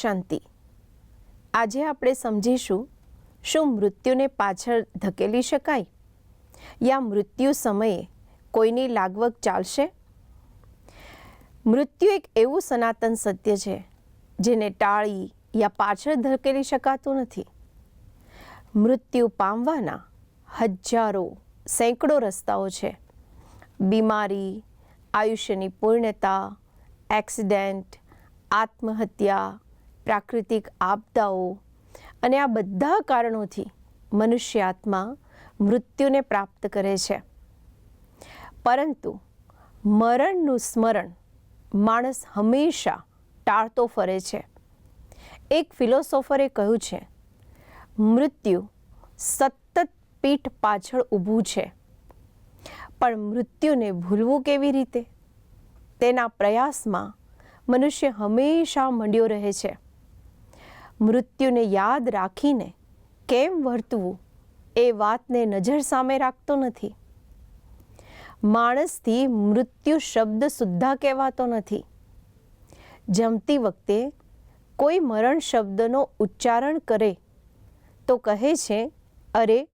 શાંતિ. આજે આપણે સમજીશું, શું મૃત્યુને પાછળ ધકેલી શકાય? યા મૃત્યુ સમયે કોઈની લાગવગ ચાલશે? મૃત્યુ એક એવું સનાતન સત્ય છે, જેને ટાળી યા પાછળ ધકેલી શકાતું નથી. મૃત્યુ પામવાના હજારો, સેંકડો રસ્તાઓ છે. બીમારી, આયુષ્યની પૂર્ણતા, એક્સિડેન્ટ, આત્મહત્યા પ્રાકૃતિક આપદાઓ અને આ બધા કારણોથી મનુષ્ય આત્મા મૃત્યુને પ્રાપ્ત કરે છે. પરંતુ મરણનું સ્મરણ માણસ હંમેશા ટાળતો ફરે છે. એક ફિલોસોફરે કહ્યું છે, મૃત્યુ સતત પીઠ પાછળ ઊભું છે. પણ મૃત્યુને ભૂલવું કેવી રીતે? તેના પ્રયાસમાં મનુષ્ય હંમેશા મંડ્યો રહે છે. મૃત્યુને યાદ રાખીને કેમ વર્તવું એ વાતને નજર સામે રાખતો નથી. માણસથી મૃત્યુ શબ્દ સુદ્ધા કહેવાતો નથી. જમતી વખતે કોઈ મરણ શબ્દનો ઉચ્ચારણ કરે તો કહે છે, અરે,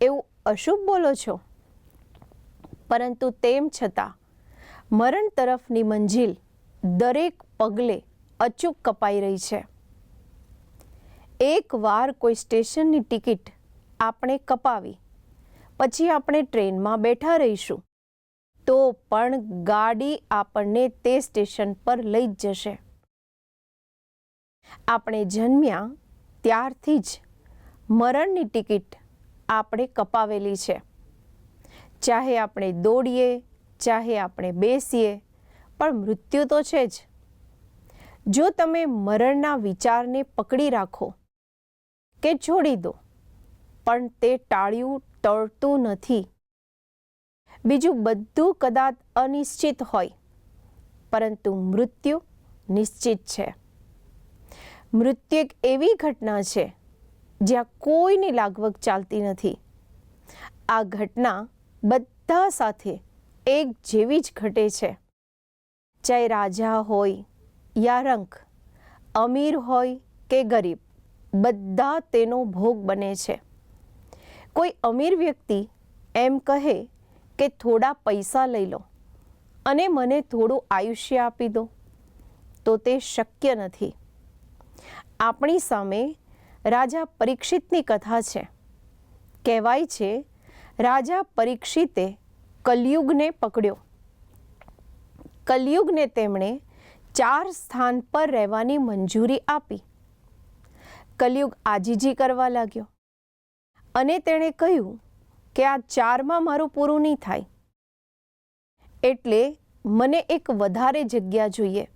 એવું અશુભ બોલો છો. પરંતુ તેમ છતાં, મરણ તરફની મંજિલ દરેક પગલે અચૂક કપાઈ રહી છે. એકવાર કોઈ સ્ટેશનની ટિકિટ આપણે કપાવી, પછી આપણે ટ્રેનમાં બેઠા રહીશું, તો પણ ગાડી આપણને તે સ્ટેશન પર લઈ જ જશે. આપણે જન્મ્યા ત્યારથી જ મરણની ટિકિટ આપણે કપાવેલી છે. ચાહે આપણે દોડીએ, ચાહે આપણે બેસીએ, પણ મૃત્યુ તો છે જ. જો તમે મરણના વિચારને પકડી રાખો કે છોડી દો. પણ તે ટાળ્યું ટળતું નથી. બીજું બધું કદાચ અનિશ્ચિત હોય. પરંતુ મૃત્યુ નિશ્ચિત છે. મૃત્યુ એક એવી ઘટના છે, જ્યાં કોઈની લાગવગ ચાલતી નથી. આ ઘટના બધા સાથે એક જેવી જ ઘટે છે. ચાહે રાજા હોય યા રંક, અમીર હોય કે ગરીબ. બધા તેનો ભોગ બને છે. કોઈ અમીર વ્યક્તિ એમ કહે કે થોડા પૈસા લઈ લો અને મને થોડું આયુષ્ય આપી દો, તો તે શક્ય નથી. આપણી સામે રાજા પરીક્ષિતની કથા છે. કહેવાય છે, રાજા પરીક્ષિતે કલયુગને પકડ્યો. કલયુગને તેમણે ચાર સ્થાન પર રહેવાની મંજૂરી આપી. કલયુગ આજીજી કરવા લાગ્યો. અને તેણે કહ્યું કે આ ચારમાં મારું પૂરું નહીં થાય. એટલે મને એક વધારે જગ્યા જોઈએ.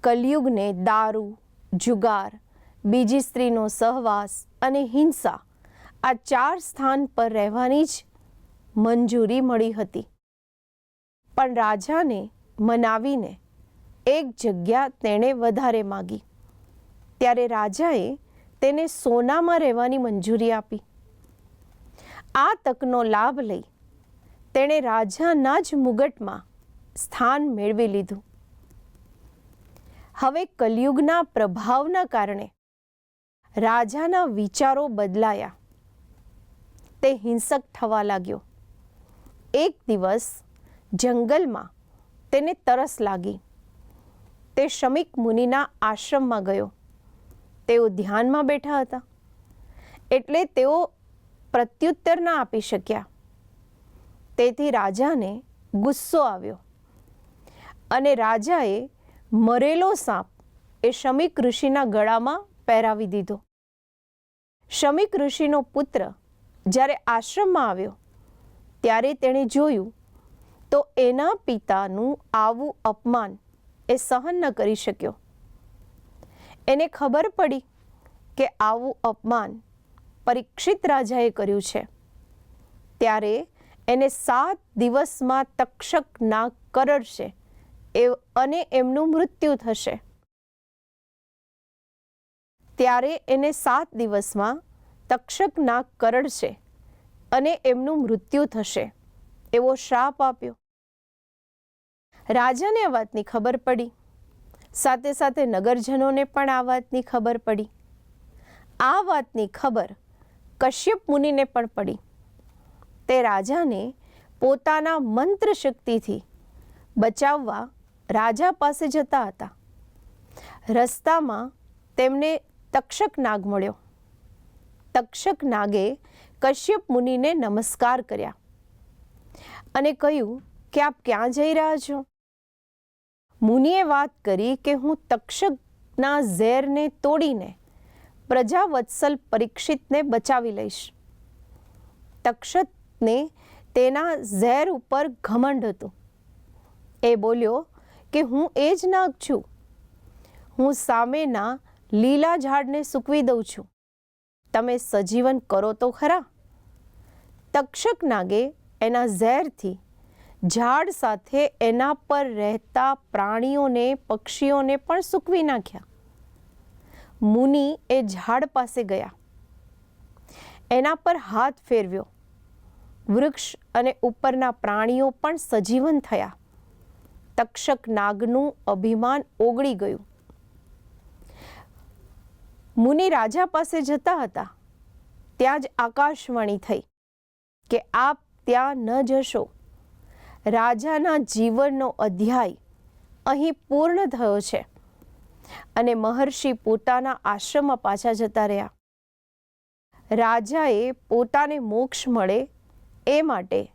કલયુગને દારૂ, જુગાર, બીજી સ્ત્રીનો સહવાસ અને હિંસા આ ચાર સ્થાન પર રહેવાની જ મંજૂરી મળી હતી. પણ રાજાને મનાવીને એક જગ્યા તેણે વધારે માગી. ત્યારે રાજાએ તેને સોનામાં રહેવાની મંજૂરી આપી. આ તકનો લાભ લઈ તેણે રાજાના જ મુગટમાં સ્થાન મેળવી લીધું. હવે કલયુગના પ્રભાવના કારણે રાજાના વિચારો બદલાયા. તે હિંસક થવા લાગ્યો. એક દિવસ જંગલમાં તેને તરસ લાગી. તે શમિક મુનિના આશ્રમમાં ગયો. તેઓ ધ્યાનમાં બેઠા હતા. એટલે તેઓ પ્રત્યુત્તર ના આપી શક્યા. તેથી રાજાને ગુસ્સો આવ્યો અને રાજાએ મરેલો સાપ એ શમિક ઋષિના ગળામાં પહેરાવી દીધો. શમિક ઋષિનો પુત્ર જ્યારે આશ્રમમાં આવ્યો, ત્યારે તેણે જોયું તો એના પિતાનું આવું અપમાન એ સહન ન કરી શક્યો. એને ખબર પડી કે આવું અપમાન પરીક્ષિત રાજાએ કર્યું છે. ત્યારે એને સાત દિવસમાં તક્ષક નાગ કરડશે એ અને એમનું મૃત્યુ થશે. ત્યારે એને સાત દિવસમાં તક્ષક નાગ કરડશે અને એમનું મૃત્યુ થશે એવો શ્રાપ આપ્યો. રાજાને આ વાતની ખબર પડી. સાથે સાથે નગરજનોને પણ આ વાતની ખબર પડી. આ વાતની ખબર કશ્યપ મુનિને પણ પડી. તે રાજાને પોતાના મંત્ર શક્તિથી બચાવવા રાજા પાસે જતા હતા. રસ્તામાં તેમને તક્ષક નાગ મળ્યો. તક્ષક નાગે કશ્યપ મુનિને નમસ્કાર કર્યા અને કહ્યું, કે આપ ક્યાં જઈ રહ્યા છો? મુનિએ વાત કરી કે હું તક્ષકના ઝેરને તોડીને પ્રજાવત્સલ પરીક્ષિતને બચાવી લઈશ. તક્ષકને તેના ઝેર ઉપર ઘમંડ હતું. એ બોલ્યો કે હું એ જ નાગ છું. હું સામેના લીલા ઝાડને સૂકવી દઉં છું. તમે સજીવન કરો તો ખરા. તક્ષક નાગે એના ઝેરથી ઝાડ સાથે એના પર રહેતા પ્રાણીઓને, પક્ષીઓને પણ સૂકવી નાખ્યા. મુનિ એ ઝાડ પાસે ગયા. એના પર હાથ ફેરવ્યો. વૃક્ષ અને ઉપરના પ્રાણીઓ પણ સજીવન થયા. તક્ષક નાગનું અભિમાન ઓગળી ગયું. મુનિ રાજા પાસે જતા હતા. ત્યાં જ આકાશવાણી થઈ કે, આપ ત્યાં ન જશો. રાજાના જીવનનો અધ્યાય અહીં પૂર્ણ થયો છે. અને મહર્ષિ પોતાના આશ્રમમાં પાછા જતા રહ્યા. રાજાએ પોતાને મોક્ષ મળે એ માટે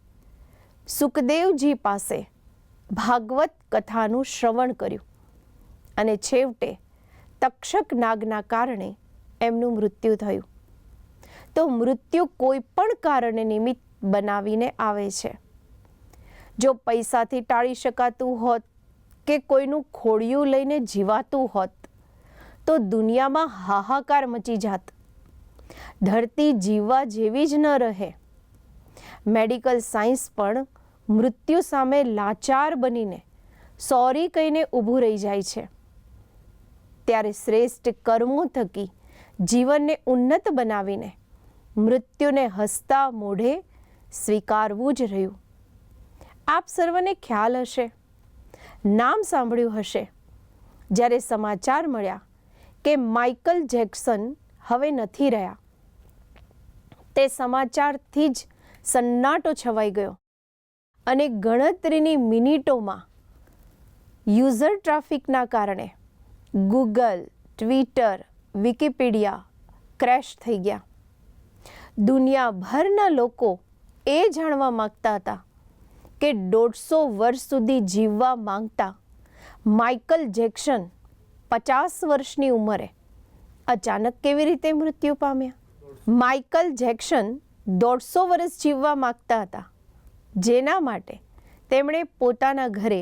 સુખદેવજી પાસે ભાગવત કથાનું શ્રવણ કર્યું. અને છેવટે તક્ષક નાગના કારણે એમનું મૃત્યુ થયું. તો મૃત્યુ કોઈ પણ કારણે નિમિત્ત બનાવીને આવે છે. જો પૈસાથી ટાળી શકાતું હોત કે કોઈનું ખોડિયું લઈને જીવાતું હોત, તો દુનિયામાં હાહાકાર મચી જાત. ધરતી જીવવા જેવી જ ન રહે. મેડિકલ સાયન્સ પણ મૃત્યુ સામે લાચાર બનીને સોરી કહીને ઊભું રહી જાય છે. ત્યારે શ્રેષ્ઠ કર્મો થકી જીવનને ઉન્નત બનાવીને મૃત્યુને હસતા મોઢે સ્વીકારવું જ રહ્યું. આપ સર્વને ખ્યાલ હશે. નામ સાંભળ્યું હશે. જ્યારે સમાચાર મળ્યા કે માઇકલ જેક્સન હવે નથી રહ્યા. તે સમાચારથી જ સન્નાટો છવાઈ ગયો. અને ગણતરીની મિનિટોમાં યુઝર ટ્રાફિકના કારણે ગૂગલ, ટ્વિટર, વિકિપીડિયા ક્રેશ થઈ ગયા. દુનિયાભરના લોકો એ જાણવા માગતા હતા કે દોઢસો વર્ષ સુધી જીવવા માંગતા માઇકલ જેક્સન પચાસ વર્ષની ઉંમરે અચાનક કેવી રીતે મૃત્યુ પામ્યા? માઇકલ જેક્સન દોઢસો વર્ષ જીવવા માગતા હતા, જેના માટે તેમણે પોતાના ઘરે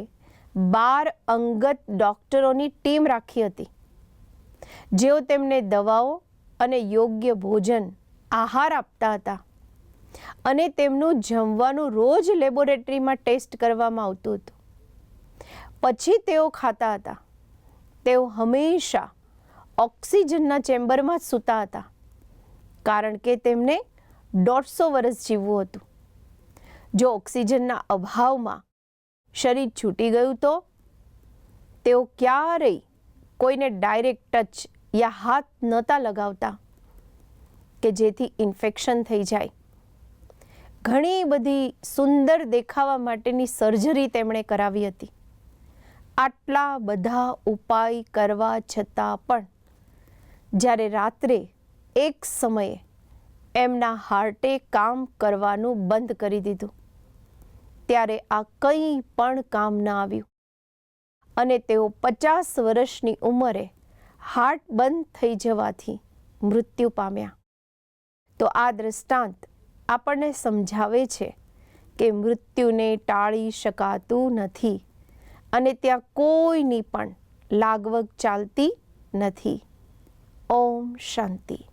બાર અંગત ડૉક્ટરોની ટીમ રાખી હતી, જેઓ તેમને દવાઓ અને યોગ્ય ભોજન, આહાર આપતા હતા. અને તેમનું જમવાનું રોજ લેબોરેટરીમાં ટેસ્ટ કરવામાં આવતું હતું. પછી તેઓ ખાતા હતા. તેઓ હંમેશા ઓક્સિજનના ચેમ્બરમાં સૂતા હતા. કારણ કે તેમને દોઢસો વર્ષ જીવવું હતું. જો ઓક્સિજનના અભાવમાં શરીર છૂટી ગયું તો તેઓ ક્યારેય કોઈને ડાયરેક્ટ ટચ યા હાથ નહોતા લગાવતા કે જેથી ઇન્ફેક્શન થઈ જાય. ઘણી બધી સુંદર દેખાવા માટેની સર્જરી તેમણે કરાવી હતી. આટલા બધા ઉપાય કરવા છતાં પણ જ્યારે રાત્રે એક સમયે એમના હાર્ટે કામ કરવાનું બંધ કરી દીધું, ત્યારે આ કંઈ પણ કામ ન આવ્યું. અને તેઓ પચાસ વર્ષની ઉંમરે હાર્ટ બંધ થઈ જવાથી મૃત્યુ પામ્યા. તો આ દ્રષ્ટાંત આપણને સમજાવે છે કે મૃત્યુને ટાળી શકાતું નથી અને ત્યાં કોઈની પણ લાગવગ ચાલતી નથી. ઓમ શાંતિ.